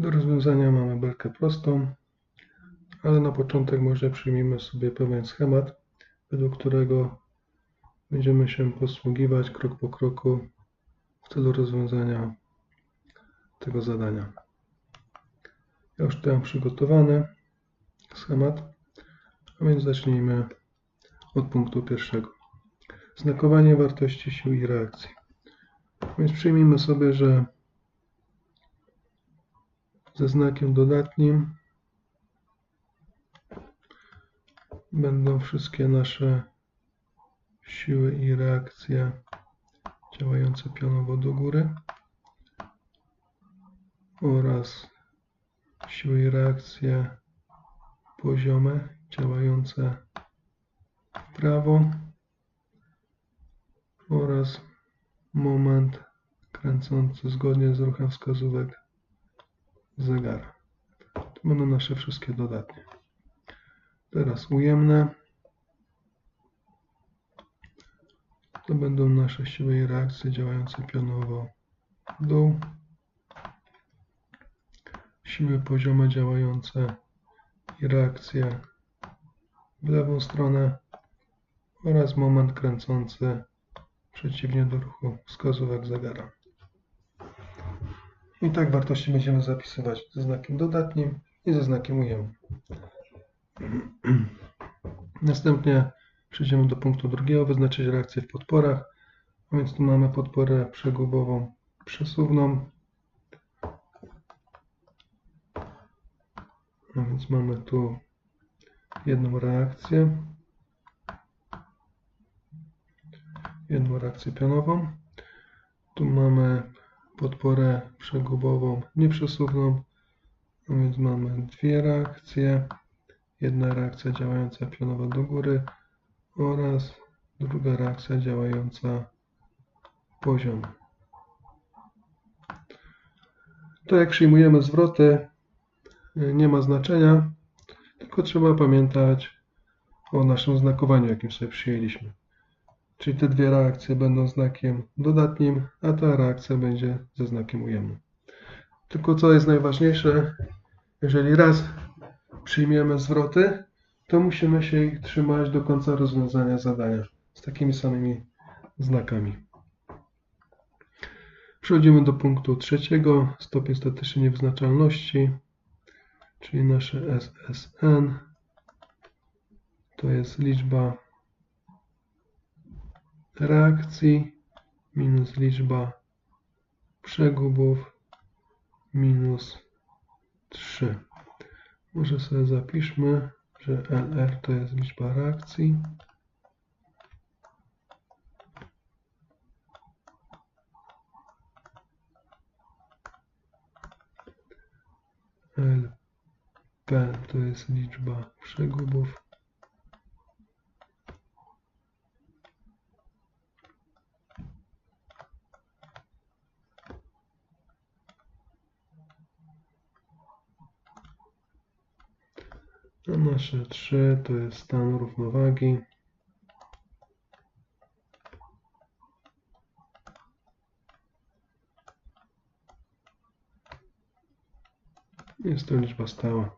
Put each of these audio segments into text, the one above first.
Do rozwiązania mamy belkę prostą, ale na początek może przyjmijmy sobie pewien schemat, według którego będziemy się posługiwać krok po kroku w celu rozwiązania tego zadania. Ja już tutaj mam przygotowany schemat, a więc zacznijmy od punktu pierwszego. Znakowanie wartości sił i reakcji. Więc przyjmijmy sobie, że ze znakiem dodatnim. Będą wszystkie nasze siły i reakcje działające pionowo do góry oraz siły i reakcje poziome działające w prawo oraz moment kręcący zgodnie z ruchem wskazówek zegara. To będą nasze wszystkie dodatnie. Teraz ujemne. To będą nasze siły i reakcje działające pionowo w dół. Siły poziome działające i reakcje w lewą stronę oraz moment kręcący przeciwnie do ruchu wskazówek zegara. I tak wartości będziemy zapisywać ze znakiem dodatnim i ze znakiem ujemnym. Następnie przejdziemy do punktu drugiego, wyznaczyć reakcję w podporach. A więc tu mamy podporę przegubową przesuwną. A więc mamy tu jedną reakcję. Jedną reakcję pionową. Tu mamy podporę przegubową nieprzesuwną. A więc mamy dwie reakcje. Jedna reakcja działająca pionowo do góry oraz druga reakcja działająca poziom. To jak przyjmujemy zwroty nie ma znaczenia, tylko trzeba pamiętać o naszym znakowaniu, jakim sobie przyjęliśmy. Czyli te dwie reakcje będą znakiem dodatnim, a ta reakcja będzie ze znakiem ujemnym. Tylko co jest najważniejsze, jeżeli raz przyjmiemy zwroty, to musimy się ich trzymać do końca rozwiązania zadania z takimi samymi znakami. Przechodzimy do punktu trzeciego, stopień statycznej niewyznaczalności, czyli nasze SSN. To jest liczba reakcji minus liczba przegubów minus 3. Może sobie zapiszmy, że LR to jest liczba reakcji. LP to jest liczba przegubów. A nasze 3 to jest stan równowagi. Jest to liczba stała.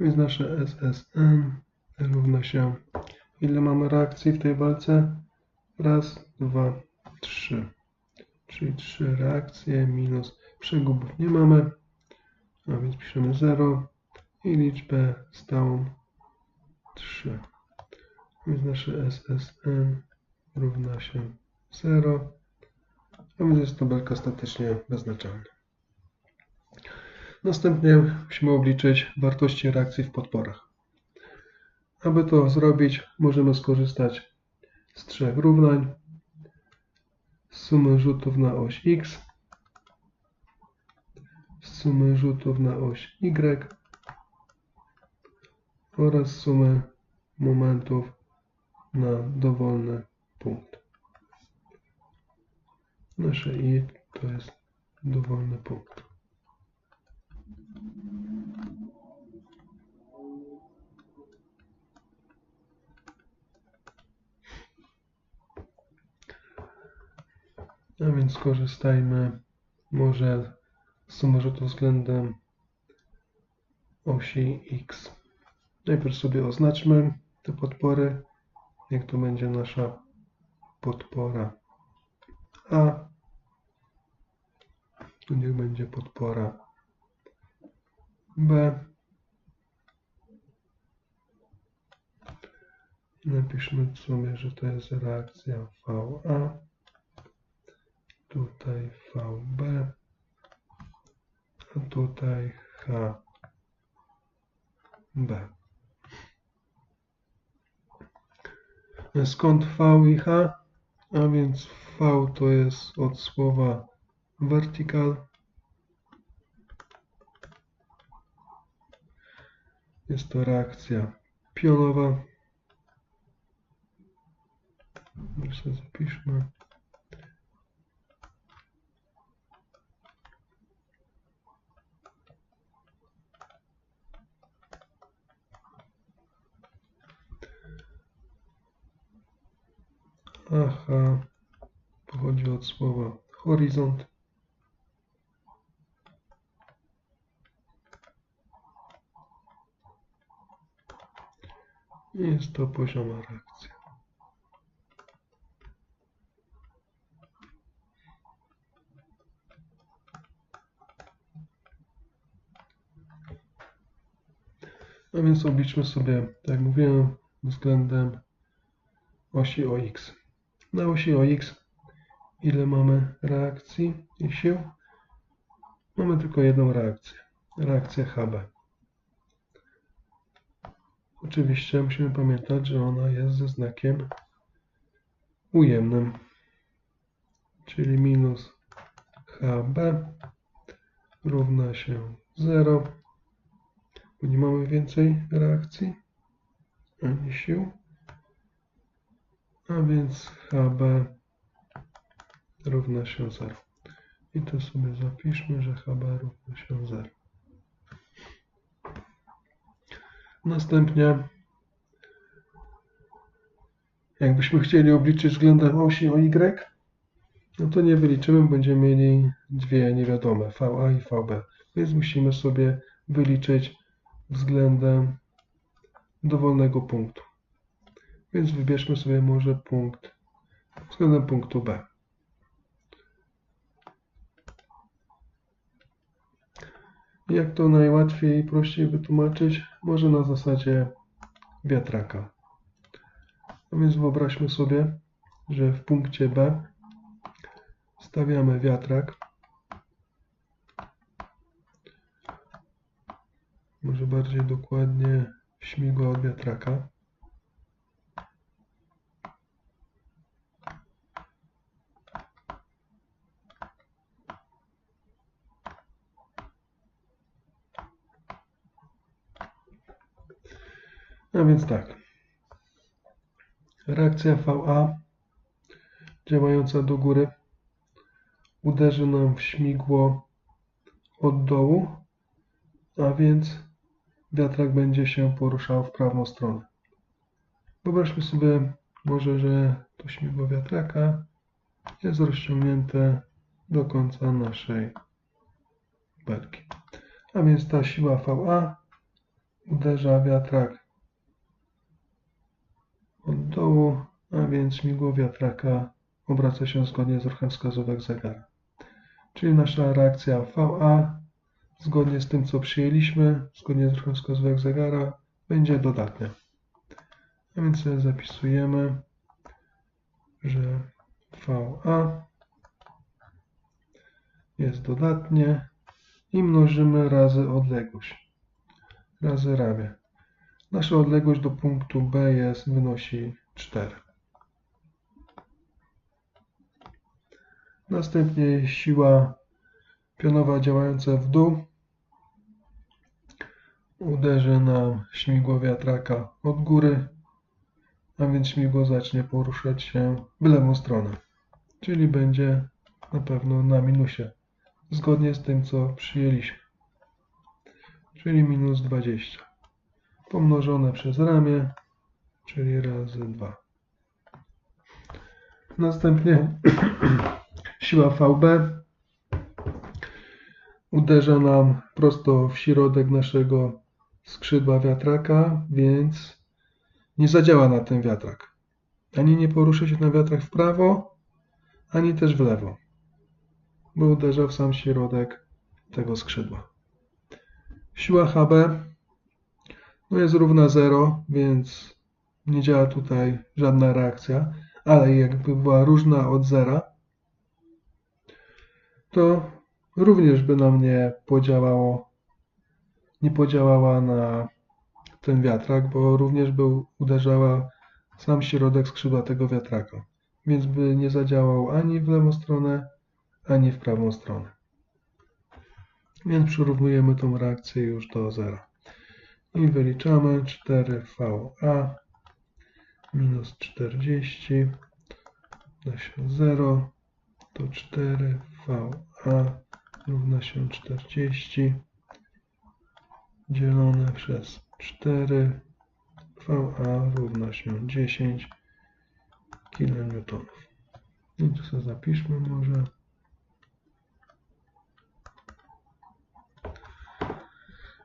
Więc nasze SSN równa się ile mamy reakcji w tej walce? Raz, dwa, trzy. Czyli trzy reakcje minus przegubów nie mamy. A więc piszemy 0 i liczbę stałą 3. Więc nasze SSN równa się 0, a więc jest to belka statycznie wyznaczalna. Następnie musimy obliczyć wartości reakcji w podporach. Aby to zrobić, możemy skorzystać z trzech równań. Z sumy rzutów na oś x, z sumy rzutów na oś y oraz sumę momentów na dowolny punkt. Nasze i to jest dowolny punkt. A więc skorzystajmy może z sumorzutów względem osi X. Najpierw sobie oznaczmy te podpory. Niech to będzie nasza podpora A. Tu niech będzie podpora B. Napiszmy sobie, że to jest reakcja VA. Tutaj VB. A tutaj HB. Skąd V i H? A więc V to jest od słowa vertical. Jest to reakcja pionowa. Sobie zapiszmy. Aha, pochodzi od słowa horyzont. Jest to pozioma reakcja. A więc obliczmy sobie, tak jak mówiłem, względem osi OX. Na osi OX ile mamy reakcji i sił? Mamy tylko jedną reakcję. Reakcję HB. Oczywiście musimy pamiętać, że ona jest ze znakiem ujemnym, czyli minus HB równa się 0, bo nie mamy więcej reakcji ani sił, a więc HB równa się 0. I to sobie zapiszmy, że HB równa się 0. Następnie, jakbyśmy chcieli obliczyć względem osi OY, no to nie wyliczymy, będziemy mieli dwie niewiadome, VA i VB. Więc musimy sobie wyliczyć względem dowolnego punktu. Więc wybierzmy sobie może punkt względem punktu B. Jak to najłatwiej i prościej wytłumaczyć? Może na zasadzie wiatraka. A więc wyobraźmy sobie, że w punkcie B stawiamy wiatrak. Może bardziej dokładnie śmigło od wiatraka. A więc tak. Reakcja VA działająca do góry uderzy nam w śmigło od dołu, a więc wiatrak będzie się poruszał w prawą stronę. Wyobraźmy sobie może, że to śmigło wiatraka jest rozciągnięte do końca naszej belki. A więc ta siła VA uderza wiatrak dołu, a więc śmigło wiatraka obraca się zgodnie z ruchem wskazówek zegara. Czyli nasza reakcja VA, zgodnie z tym, co przyjęliśmy, zgodnie z ruchem wskazówek zegara, będzie dodatnia. A więc zapisujemy, że VA jest dodatnie i mnożymy razy odległość, razy ramię. Nasza odległość do punktu B jest, wynosi 4. Następnie siła pionowa działająca w dół uderzy nam śmigło wiatraka od góry, a więc śmigło zacznie poruszać się w lewą stronę, czyli będzie na pewno na minusie, zgodnie z tym, co przyjęliśmy, czyli minus 20 pomnożone przez ramię, czyli razy 2. Następnie siła VB uderza nam prosto w środek naszego skrzydła wiatraka, więc nie zadziała na ten wiatrak. Ani nie poruszy się ten wiatrak w prawo, ani też w lewo, bo uderza w sam środek tego skrzydła. Siła HB no jest równa 0, więc nie działa tutaj żadna reakcja, ale jakby była różna od zera, to również by nam nie podziałało, nie podziałała na ten wiatrak, bo również by uderzała sam środek skrzydła tego wiatraka, więc by nie zadziałał ani w lewą stronę, ani w prawą stronę. Więc przyrównujemy tą reakcję już do zera. I wyliczamy 4VA minus 40 równa się 0, to 4VA równa się 40 dzielone przez 4 VA równa się 10 kN. I tu sobie zapiszmy może.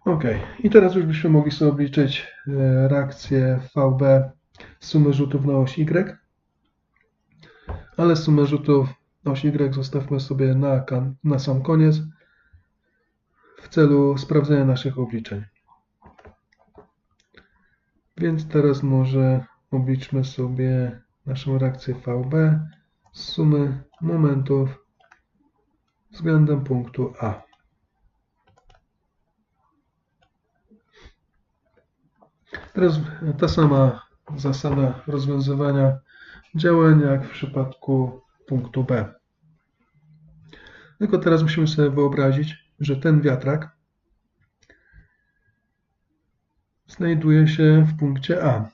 Ok, i teraz już byśmy mogli sobie obliczyć e, reakcję VB sumy rzutów na oś Y, ale sumę rzutów na oś Y zostawmy sobie na, na sam koniec w celu sprawdzenia naszych obliczeń. Więc teraz może obliczmy sobie naszą reakcję VB z sumy momentów względem punktu A. Teraz ta sama zasada rozwiązywania działań jak w przypadku punktu B. Tylko teraz musimy sobie wyobrazić, że ten wiatrak znajduje się w punkcie A.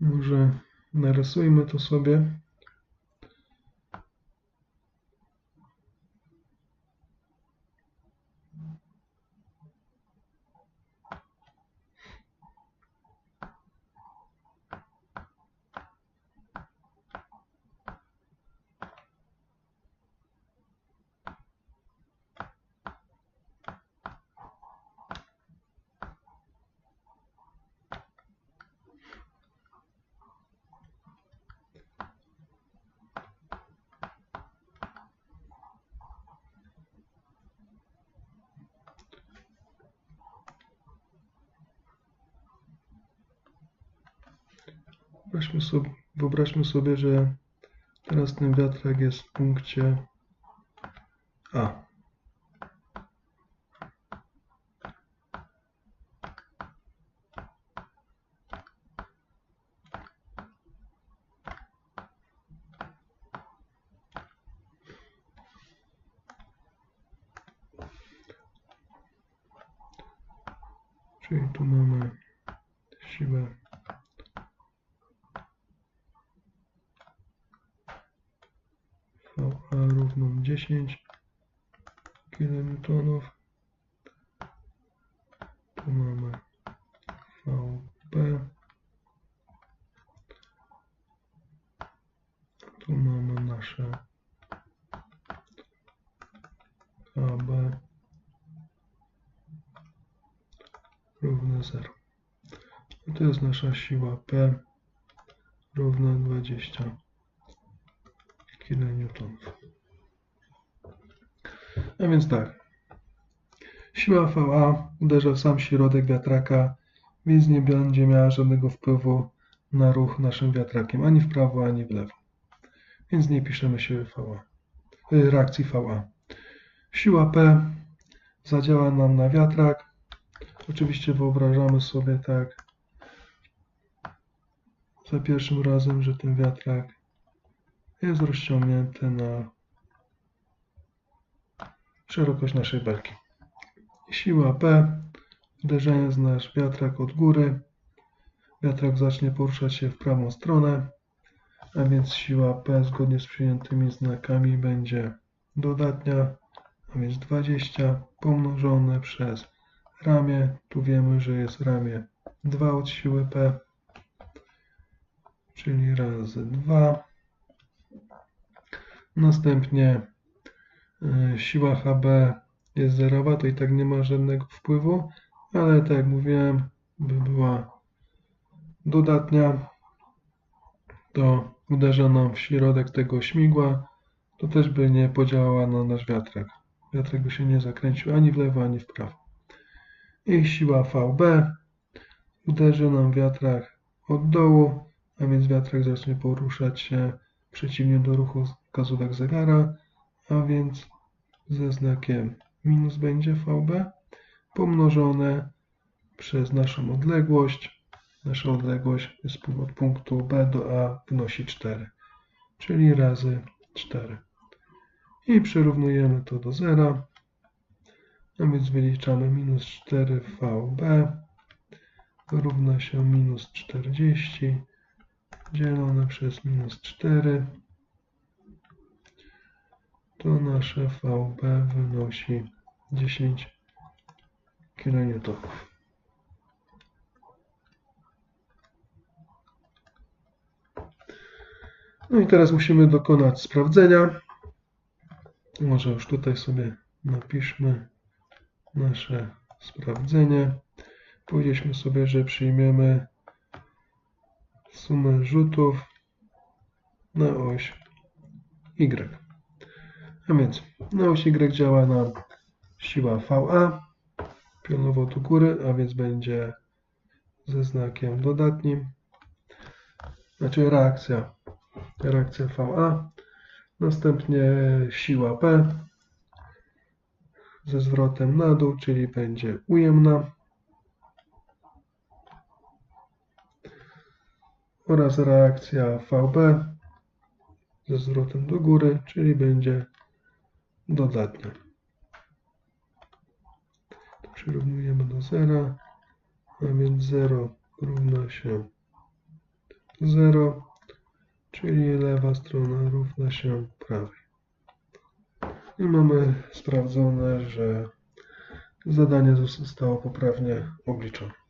Może narysujmy to sobie. Wyobraźmy sobie, wyobraźmy sobie, że teraz ten wiatrak jest w punkcie A. Czyli tu mamy siłę VA 10 kN. Tu mamy VB. Tu mamy nasze AB równe 0. I to jest nasza siła P równa 20 kN. A więc tak. Siła VA uderza w sam środek wiatraka, więc nie będzie miała żadnego wpływu na ruch naszym wiatrakiem, ani w prawo, ani w lewo. Więc nie piszemy siły VA, y, reakcji VA. Siła P zadziała nam na wiatrak. Oczywiście wyobrażamy sobie tak za pierwszym razem, że ten wiatrak jest rozciągnięty na szerokość naszej belki. Siła P, uderzając nasz wiatrak od góry, wiatrak zacznie poruszać się w prawą stronę, a więc siła P zgodnie z przyjętymi znakami będzie dodatnia, a więc 20 pomnożone przez ramię. Tu wiemy, że jest ramię 2 od siły P, czyli razy 2 Następnie siła HB jest zerowa, to i tak nie ma żadnego wpływu, ale tak jak mówiłem, by była dodatnia, to uderza nam w środek tego śmigła, to też by nie podziałała na nasz wiatrak. Wiatrak by się nie zakręcił ani w lewo, ani w prawo. I siła VB uderzy nam wiatrak od dołu, a więc wiatrak zacznie poruszać się przeciwnie do ruchu wskazówek zegara, a więc ze znakiem minus będzie VB pomnożone przez naszą odległość. Nasza odległość jest od punktu B do A wynosi 4, czyli razy 4. I przyrównujemy to do zera. A więc wyliczamy minus 4 VB równa się minus 40 dzielone przez minus 4 to nasze VB wynosi 10 kN. No i teraz musimy dokonać sprawdzenia. Może już tutaj sobie napiszmy nasze sprawdzenie. Powiedzieliśmy sobie, że przyjmiemy sumę rzutów na oś Y. A więc na osi Y działa nam siła VA pionowo do góry, a więc będzie ze znakiem dodatnim. Znaczy reakcja, reakcja VA. Następnie siła P ze zwrotem na dół, czyli będzie ujemna. Oraz reakcja VB ze zwrotem do góry, czyli będzie dodatnia. To przyrównujemy do zera, a więc 0 równa się 0, czyli lewa strona równa się prawej. I mamy sprawdzone, że zadanie zostało poprawnie obliczone.